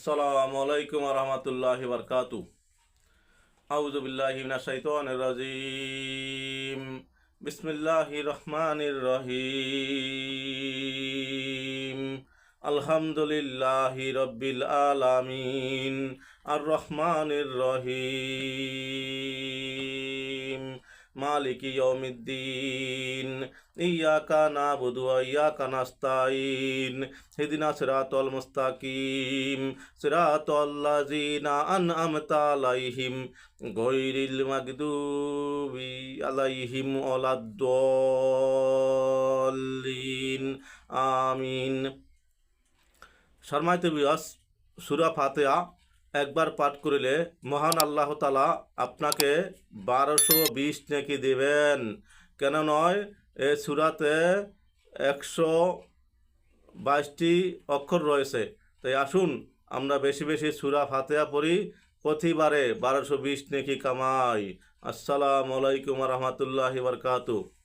আসসালামু আলাইকুম রহমতুল্লাহ বরকাতু আউজুবিল্লাহি মিনাশ শাইতানির রাজিম। বিসমিল্লাহির রহমানির রহিম। আলহামদুলিল্লাহি রব্বিল আলামিন। আর রহমানির রহিম। মালিক ইয়াউমিদ্দিন। ইয়াকা নাবুদু ওয়া ইয়াকা নাস্তাইন হিদিনা সিরাতাল মুস্তাকিম। সিরাতাল লাযিনা আন'আমতা আলাইহিম গায়রিল মাগদুবি আলাইহিম ওয়ালাদ-দাল্লিন আমিন। শর্মাইতে বিয়াস, সুরা ফাতেহা একবার পাঠ করিলে মহান আল্লাহ তালা আপনাকে বারোশো বিশ নেকি দেবেন। কেন নয়? সুরাতে একশো বাইশটি অক্ষর রয়েছে। তাই আসুন, আমরা বেশি বেশি সুরা ফাতেহা পড়ি। প্রতিবারে বারোশো বিশ নেকি কামাই। আসসালামু আলাইকুম রহমতুল্লাহ বরকাতু